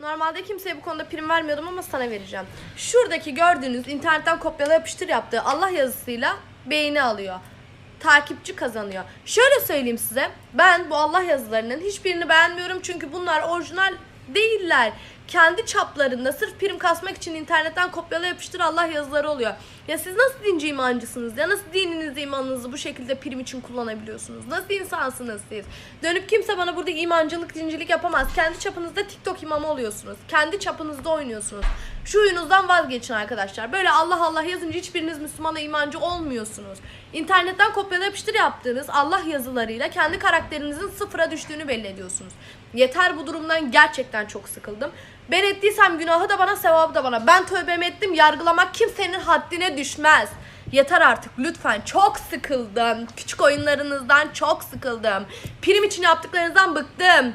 Normalde kimseye bu konuda prim vermiyordum ama sana vereceğim. Şuradaki gördüğünüz internetten kopyala yapıştır yaptığı Allah yazısıyla beğeni alıyor. Takipçi kazanıyor. Şöyle söyleyeyim size. Ben bu Allah yazılarının hiçbirini beğenmiyorum çünkü bunlar orijinal değiller. Kendi çaplarında sırf prim kasmak için internetten kopyala yapıştır Allah yazıları oluyor. Ya siz nasıl dinci imancısınız ya? Nasıl dininizi imanınızı bu şekilde prim için kullanabiliyorsunuz? Nasıl insansınız siz? Dönüp kimse bana burada imancılık, dincilik yapamaz. Kendi çapınızda TikTok imamı oluyorsunuz. Kendi çapınızda oynuyorsunuz. Şu oyunuzdan vazgeçin arkadaşlar. Böyle Allah Allah yazınca hiçbiriniz Müslümana imancı olmuyorsunuz. İnternetten kopyala yapıştır yaptığınız Allah yazılarıyla kendi karakterinizin sıfıra düştüğünü belli ediyorsunuz. Yeter bu durumdan gerçekten çok sıkıldım. Ben ettiysem günahı da bana sevabı da bana. Ben tövbemi ettim yargılamak kimsenin haddine düşmez. Yeter artık lütfen çok sıkıldım. Küçük oyunlarınızdan çok sıkıldım. Prim için yaptıklarınızdan bıktım.